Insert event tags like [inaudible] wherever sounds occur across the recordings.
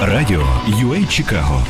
Радіо UA Чикаго.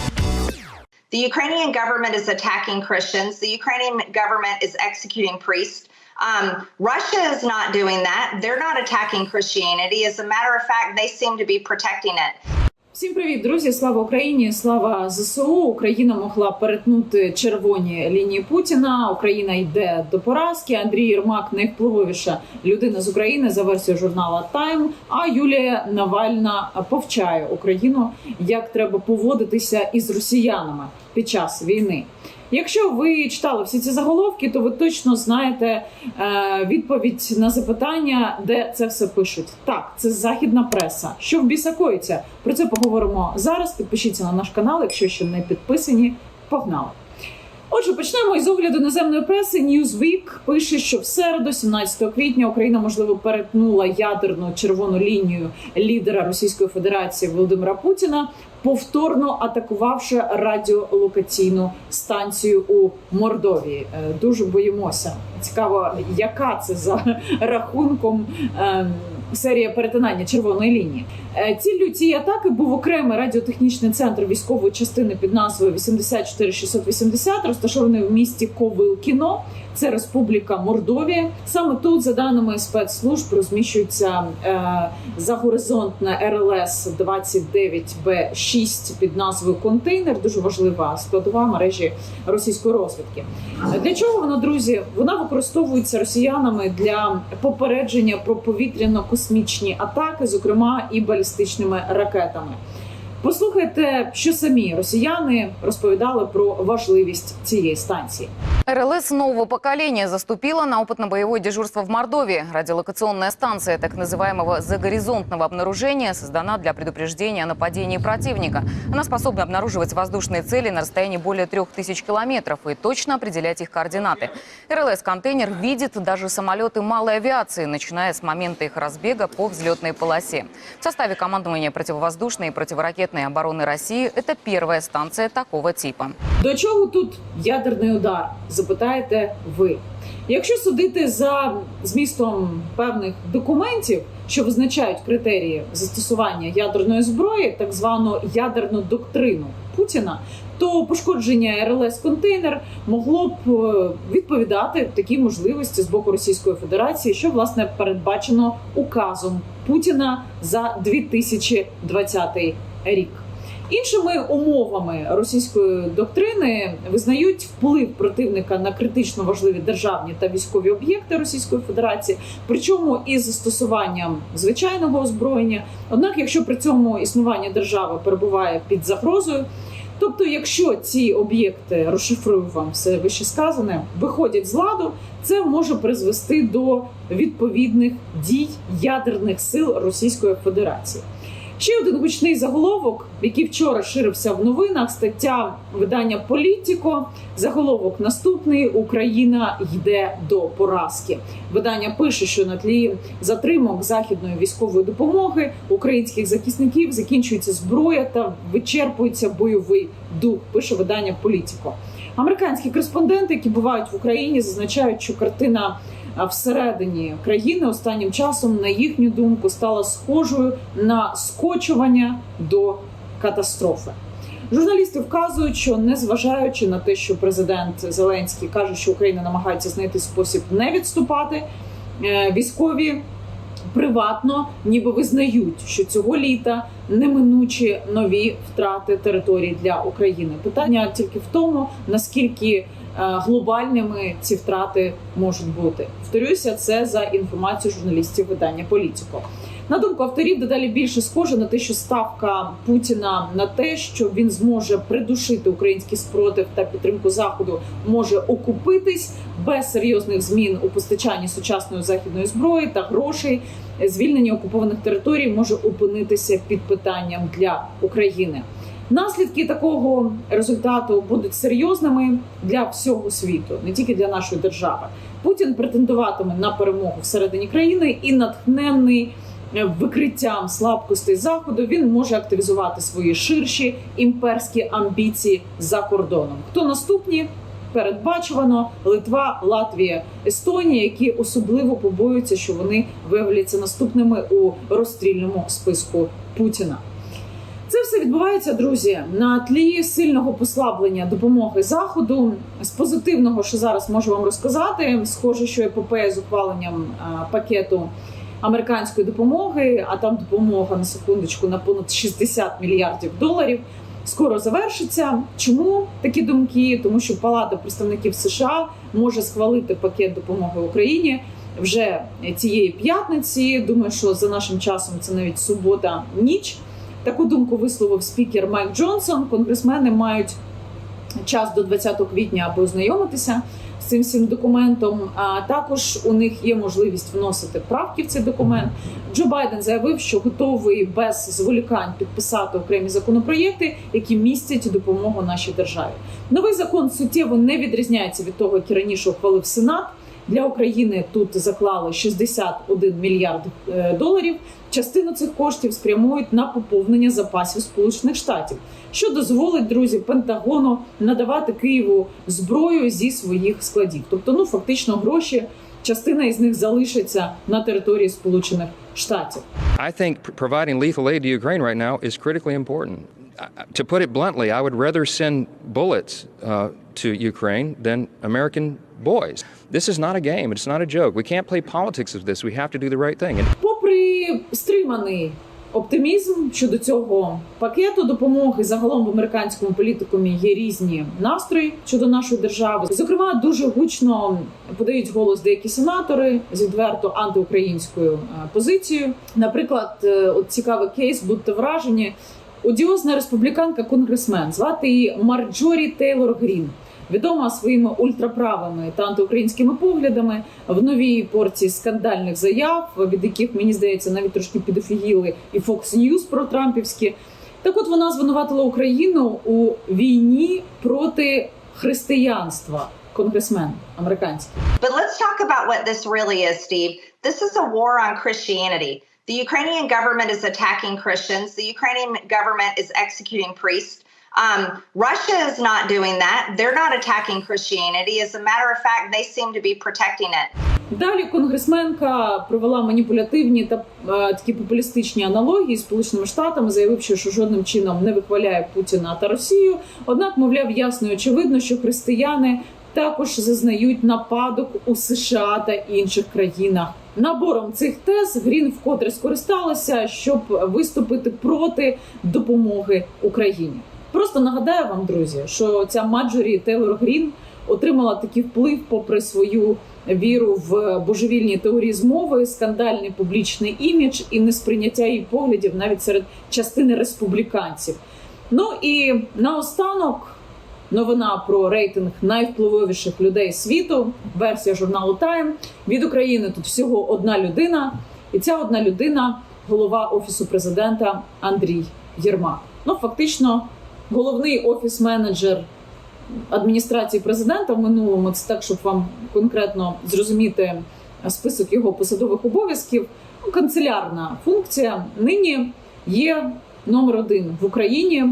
The Ukrainian government is attacking Christians. The Ukrainian government is executing priests. Um, Russia is not doing that. They're not attacking Christianity. As a matter of fact, they seem to be protecting it. Всім привіт, друзі! Слава Україні! Слава ЗСУ! Україна могла перетнути червоні лінії Путіна. Україна йде до поразки. Андрій Єрмак найвпливовіша людина з України за версією журнала Тайм. А Юлія Навальна повчає Україну, як треба поводитися із росіянами під час війни. Якщо ви читали всі ці заголовки, то ви точно знаєте е, відповідь на запитання, де це все пишуть. Так, це західна преса. Що в біса коїться? Про це поговоримо зараз. Підпишіться на наш канал, якщо ще не підписані. Погнали! Отже, почнемо із огляду наземної преси. Newsweek пише, що в середу, 17 квітня, Україна можливо перетнула ядерну червону лінію лідера Російської Федерації Володимира Путіна, повторно атакувавши радіолокаційну станцію у Мордовії. Е, Дуже боїмося. Цікаво, яка це за [laughs] рахунком. ем, Серія перетинання червоної лінії Е, ціллю цієї атаки був окремий радіотехнічний центр військової частини під назвою 84680, розташований в місті Ковилкіно. Це Республіка Мордовія. Саме тут, за даними спецслужб, розміщується е, загоризонтне РЛС 29Б 6 під назвою Контейнер. Дуже важлива складова мережі російської розвідки. Для чого вона, друзі? Вона використовується росіянами для попередження про повітряно-космічні атаки, зокрема і балістичними ракетами. Послухайте, що самі росіяни розповідали про важливість цієї станції. РЛС нового поколения заступила на опытно-боевое дежурство в Мордовии. Радиолокационная станция так называемого загоризонтного обнаружения создана для предупреждения о нападении противника. Она способна обнаруживать воздушные цели на расстоянии более 3000 километров и точно определять их координаты. РЛС-контейнер видит даже самолеты малой авиации, начиная с момента их разбега по взлетной полосе. В составе командования противовоздушной и противоракетной обороны России это первая станция такого типа. До чого тут ядерний удар? Запитаєте ви. Якщо судити за змістом певних документів, що визначають критерії застосування ядерної зброї, так звану ядерну доктрину Путіна, то пошкодження РЛС контейнер могло б е, відповідати такій можливості з боку Російської Федерації, що власне передбачено указом Путіна за 2020 рік. Іншими умовами російської доктрини визнають вплив противника на критично важливі державні та військові об'єкти Російської Федерації, причому із застосуванням звичайного озброєння. Однак, якщо при цьому існування держави перебуває під загрозою, тобто, якщо ці об'єкти розшифрую вам все вище сказане, виходять з ладу, це може призвести до відповідних дій ядерних сил Російської Федерації. Ще один гучний заголовок, який вчора ширився в новинах. Стаття видання Політіко. Заголовок наступний: Україна йде до поразки. Видання пише, що на тлі затримок західної військової допомоги українських захисників закінчується зброя та вичерпується бойовий дух. Пише видання Політіко. Американські кореспонденти, які бувають в Україні, зазначають, що картина всередині країни останнім часом, на їхню думку, стала схожою на скочування до катастрофи. Журналісти вказують, що незважаючи на те, що президент Зеленський каже, що Україна намагається знайти спосіб не відступати, е, військові приватно ніби визнають, що цього літа неминучі нові втрати території для України. Питання тільки в тому, наскільки глобальними ці втрати можуть бути. Повторюся, це за інформацією журналістів видання Політіко. На думку авторів, дедалі більше схоже на те, що ставка Путіна на те, що він зможе придушити український спротив та підтримку заходу, може окупитись без серйозних змін у постачанні сучасної західної зброї та грошей. Звільнення окупованих територій може опинитися під питанням для України. Наслідки такого результату будуть серйозними для всього світу, не тільки для нашої держави. Путін претендуватиме на перемогу всередині країни і натхнений е, викриттям слабкостей заходу. Він може активізувати свої ширші імперські амбіції за кордоном. Хто наступні? Передбачувано Литва, Латвія, Естонія, які особливо побоюються, що вони виявляться наступними у розстрільному списку Путіна. Все відбувається, друзі, на тлі сильного послаблення допомоги заходу. З позитивного, що зараз можу вам розказати, схоже, що епопея з ухваленням е, пакету американської допомоги, а там допомога на секундочку на понад 60 мільярдів доларів. Скоро завершиться. Чому такі думки? Тому що Палата представників США може схвалити пакет допомоги Україні вже цієї п'ятниці. Думаю, що за нашим часом це навіть субота ніч. Таку думку висловив спікер Майк Джонсон. Конгресмени мають час до 20 квітня, аби ознайомитися з цим всім документом. А також у них є можливість вносити правки в цей документ. Джо Байден заявив, що готовий без зволікань підписати окремі законопроєкти, які містять допомогу нашій державі. Новий закон суттєво не відрізняється від того, який раніше ухвалив Сенат. Для України тут заклали 61 мільярд е, доларів. Частину цих коштів спрямують на поповнення запасів Сполучених Штатів, що дозволить друзі Пентагону надавати Києву зброю зі своїх складів. Тобто, ну фактично, гроші частина із них залишиться на території Сполучених Штатів. I think pr- providing lethal aid to Ukraine right now is critically important. To put it bluntly, I would rather send bullets uh, to Ukraine than American boys. This is not a game. It's not a joke. We can't play politics of this. We have to do the right thing. Попри стриманий оптимізм щодо цього пакету допомоги, загалом в американському політикумі є різні настрої щодо нашої держави. Зокрема, дуже гучно подають голос деякі сенатори з відверто антиукраїнською е, позицією. Наприклад, е, от цікавий кейс, будьте вражені. Одіозна республіканка конгресмен звати її Марджорі Тейлор Грін. Відома своїми ультраправими та антиукраїнськими поглядами в новій порції скандальних заяв, від яких мені здається навіть трошки підофігіли і Fox News про Трампівські. Так, от вона звинуватила Україну у війні проти християнства. Конгресмен американський. But let's talk about what this really is, Steve. This is a war on Christianity. The Ukrainian government is attacking Christians. The Ukrainian government is executing priests. Um, Russia is not doing that. They're not attacking Christianity. As a matter of fact, they seem to be protecting it. Далі конгресменка провела маніпулятивні та е, такі популістичні аналогії з Сполученими Штатами, заявивши, що жодним чином не вихваляє Путіна та Росію. Однак, мовляв, ясно і очевидно, що християни також зазнають нападок у США та інших країнах. Набором цих тез Грін вкотре скористалася, щоб виступити проти допомоги Україні. Просто нагадаю вам, друзі, що ця Маджорі Тейлор Грін отримала такий вплив попри свою віру в божевільні теорії змови, скандальний публічний імідж і несприйняття її поглядів навіть серед частини республіканців. Ну і наостанок новина про рейтинг найвпливовіших людей світу. Версія журналу Time. від України тут всього одна людина, і ця одна людина голова офісу президента Андрій Єрмак. Ну фактично, головний офіс-менеджер адміністрації президента в минулому. Це так, щоб вам конкретно зрозуміти список його посадових обов'язків. Ну, канцелярна функція нині є номер один в Україні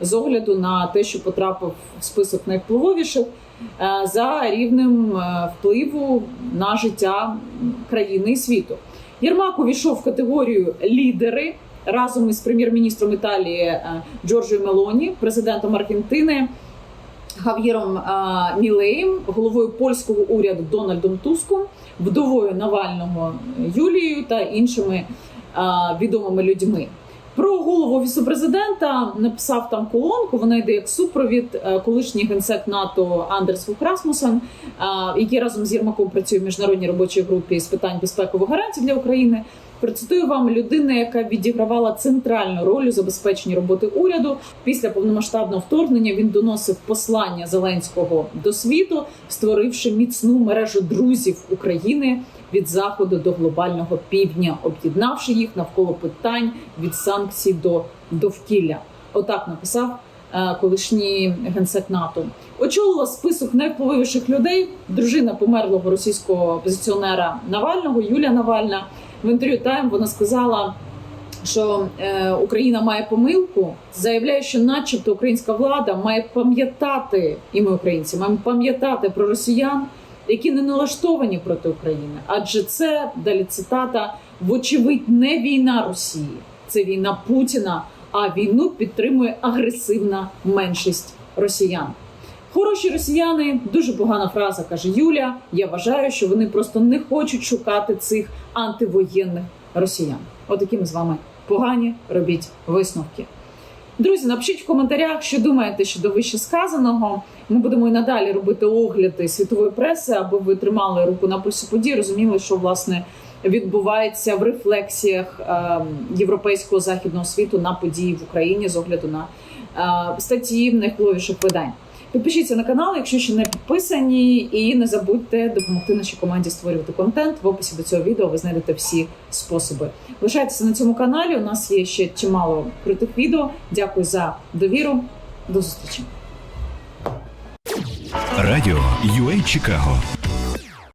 з огляду на те, що потрапив в список найвпливовіших е, за рівнем е, впливу на життя країни і світу. Єрмак увійшов в категорію лідери разом із прем'єр-міністром Італії е, Джорджіо Мелоні, президентом Аргентини. Гав'єром Мілеєм, головою польського уряду Дональдом Туском, вдовою Навального Юлією та іншими відомими людьми. Про голову офісу президента написав там колонку. Вона йде як супровід е, колишній генсек НАТО Андерс Фух Расмусен, е, який разом з Єрмаком працює в міжнародній робочій групі з питань безпекових гарантій для України. Процитую вам людина, яка відігравала центральну роль у забезпеченні роботи уряду. Після повномасштабного вторгнення він доносив послання Зеленського до світу, створивши міцну мережу друзів України від заходу до глобального півдня, об'єднавши їх навколо питань від санкцій до довкілля. Отак написав е, колишній генсек НАТО. Очолила список найвпливовіших людей. Дружина померлого російського опозиціонера Навального Юлія Навальна. В інтерв'ю Тайм вона сказала, що е, Україна має помилку, заявляє, що, начебто, українська влада має пам'ятати, і ми українці маємо пам'ятати про росіян, які не налаштовані проти України. Адже це далі цитата: вочевидь, не війна Росії, це війна Путіна а війну підтримує агресивна меншість росіян. Хороші росіяни дуже погана фраза, каже Юля. Я вважаю, що вони просто не хочуть шукати цих антивоєнних росіян. Отакі ми з вами погані. Робіть висновки. Друзі, напишіть в коментарях, що думаєте щодо вище сказаного. Ми будемо і надалі робити огляди світової преси, аби ви тримали руку на пульсі подій, розуміли, що власне відбувається в рефлексіях е, європейського західного світу на події в Україні з огляду на е, статті найвпливіших видань. Підпишіться на канал, якщо ще не підписані, і не забудьте допомогти нашій команді створювати контент. В описі до цього відео ви знайдете всі способи. Лишайтеся на цьому каналі. У нас є ще чимало крутих відео. Дякую за довіру. До зустрічі. Радіо UA Чикаго